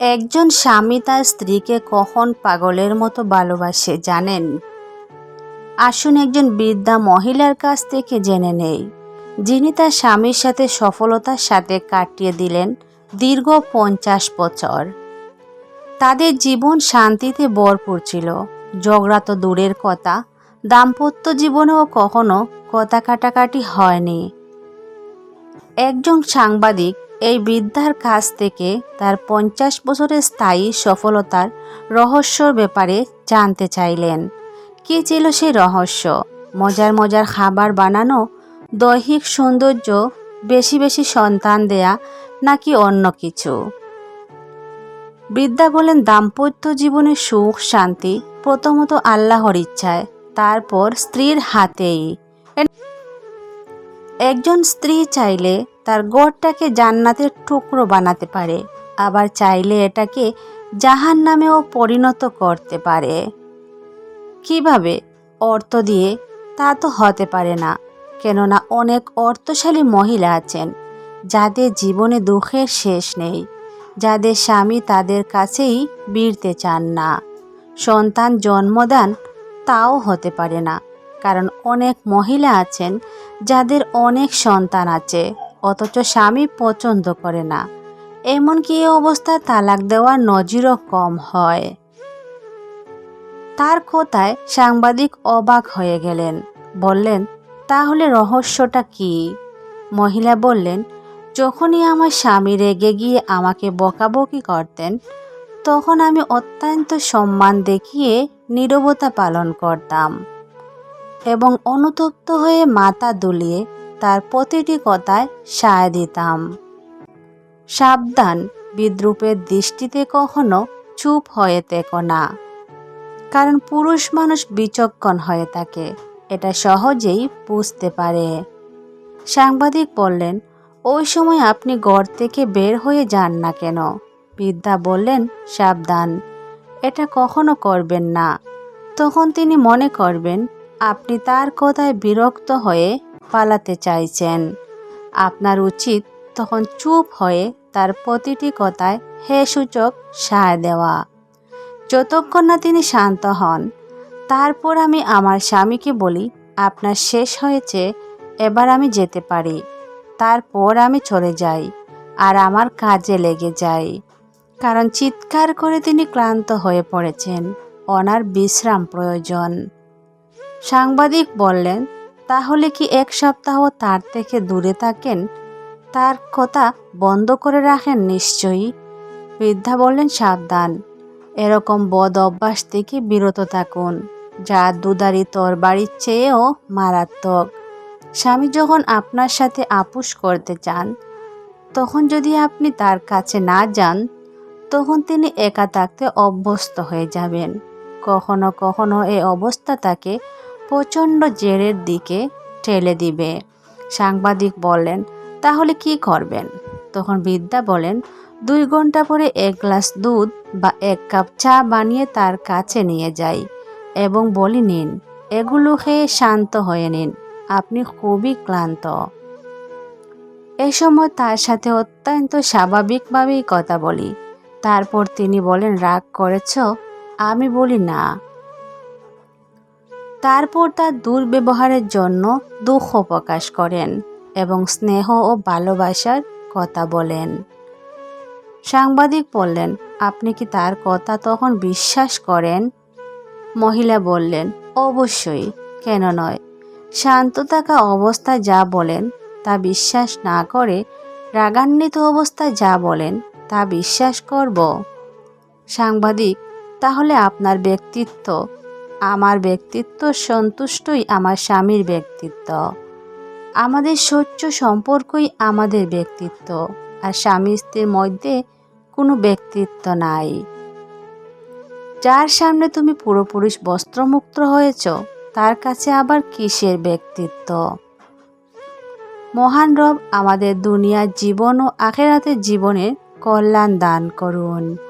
একজন স্বামী তার স্ত্রীকে কখন পাগলের মতো ভালোবাসে জানেন? আসুন একজন বৃদ্ধা মহিলার কাছ থেকে জেনে নেই। যিনি তার স্বামীর সাথে সফলতার সাথে কাটিয়ে দিলেন দীর্ঘ পঞ্চাশ বছর। তাদের জীবন শান্তিতে ভরপুর ছিল। ঝগড়া তো দূরের কথা। দাম্পত্য জীবনেও কখনো কথা কাটাকাটি হয়নি। একজন সাংবাদিক এই বৃদ্ধার কাছ থেকে তার পঞ্চাশ বছরের স্থায়ী সফলতার রহস্যর ব্যাপারে জানতে চাইলেন। কী ছিল সেই রহস্য? মজার মজার খাবার বানানো, দৈহিক সৌন্দর্য, বেশি বেশি সন্তান দেয়া, নাকি অন্য কিছু? বৃদ্ধা বলেন দাম্পত্য জীবনের সুখ, শান্তি প্রথমত আল্লাহর ইচ্ছায়, তারপর স্ত্রীর হাতেই। একজন স্ত্রী চাইলে তার গড়টাকে জান্নাতের টুকরো বানাতে পারে, আবার চাইলে এটাকে জাহান নামেও পরিণত করতে পারে। কীভাবে? অর্থ দিয়ে? তা তো হতে পারে না, কেননা অনেক অর্থশালী মহিলা আছেন, যাদের জীবনে দুঃখের শেষ নেই, যাদের স্বামী তাদের কাছেই বিড়তে চান না। সন্তান জন্মদান তাও হতে পারে না, কারণ অনেক মহিলা আছেন যাদের অনেক সন্তান আছে, অথচ স্বামী পছন্দ করে না। এমনকি এই অবস্থায় তালাক দেওয়ার নজিরও কম হয়। তার কথায় সাংবাদিক অবাক হয়ে গেলেন। বললেন, তাহলে রহস্যটা কি? মহিলা বললেন, যখনই আমার স্বামী রেগে গিয়ে আমাকে বকাবকি করতেন, তখন আমি অত্যন্ত সম্মান দেখিয়ে নীরবতা পালন করতাম। এবং অনুতপ্ত হয়ে মাথা দুলিয়ে তার প্রতিটি কথায় সায় দিতাম। সাবধান, বিদ্রুপের দৃষ্টিতে কখনো চুপ হয়ে থেকো না। কারণ পুরুষ মানুষ বিচক্ষণ হয়ে থাকে, এটা সহজেই বুঝতে পারে। সাংবাদিক বললেন, ওই সময় আপনি ঘর থেকে বের হয়ে যান না কেন? বিদ্যা বললেন, সাবধান, এটা কখনো করবেন না। তখন তিনি মনে করবেন আপনি তার কথায় বিরক্ত হয়ে পালাতে চাইছেন। আপনার উচিত তখন চুপ হয়ে তার প্রতিটি কথায় হে সূচক সায় দেওয়া। যতক্ষণ না তিনি শান্ত হন, তারপর আমি আমার স্বামীকে বলি, আপনার শেষ হয়েছে, এবার আমি যেতে পারি। তারপর আমি চলে যাই আর আমার কাজে লেগে যাই। কারণ চিৎকার করে তিনি ক্লান্ত হয়ে পড়েছেন। ওনার বিশ্রাম প্রয়োজন। সাংবাদিক বললেন, তাহলে কি এক সপ্তাহ তার থেকে দূরে থাকেন? তার কথা বন্ধ করে রাখেন নিশ্চয়ই? বৃদ্ধা বললেন, সাবধান। এরকম বদ অভ্যাস থেকে বিরত থাকুন। যা দুদারি বাড়ির চেয়েও মারাত্মক। স্বামী যখন আপনার সাথে আপুস করতে চান, তখন যদি আপনি তার কাছে না যান, তখন তিনি একা থাকতে অভ্যস্ত হয়ে যাবেন। কখনো কখনো এই অবস্থা তাকে প্রচণ্ড জেরের দিকে ঠেলে দিবে। সাংবাদিক বললেন, তাহলে কি করবেন? তখন বিদ্যা বলেন, দুই ঘণ্টা পরে এক গ্লাস দুধ বা এক কাপ চা বানিয়ে তার কাছে নিয়ে যাই এবং বলি নিন, এগুলো খেয়ে শান্ত হয়ে নিন, আপনি খুবই ক্লান্ত। এ সময় তার সাথে অত্যন্ত স্বাভাবিকভাবেই কথা বলি। তারপর তিনি বলেন, রাগ করেছ? আমি বলি, না। তারপর তার দুর্ব্যবহারের জন্য দুঃখ প্রকাশ করেন এবং স্নেহ ও ভালোবাসার কথা বলেন। সাংবাদিক বললেন, আপনি কি তার কথা তখন বিশ্বাস করেন? মহিলা বললেন, অবশ্যই, কেন নয়। শান্ত থাকা অবস্থায় যা বলেন, তা বিশ্বাস না করে রাগান্বিত অবস্থায় যা বলেন, তা বিশ্বাস করব। সাংবাদিক, তাহলে আপনার ব্যক্তিত্ব আমার ব্যক্তিত্ব সন্তুষ্টই আমার স্বামীর ব্যক্তিত্ব। আমাদের স্বচ্ছ সম্পর্কই আমাদের ব্যক্তিত্ব, আর স্বামী স্ত্রীর মধ্যে কোনো ব্যক্তিত্ব নাই। যার সামনে তুমি পুরোপুরি বস্ত্রমুক্ত হয়েছ, তার কাছে আবার কিসের ব্যক্তিত্ব? মহান রব আমাদের দুনিয়ার জীবন ও আখেরাতের জীবনের কল্যাণ দান করুন।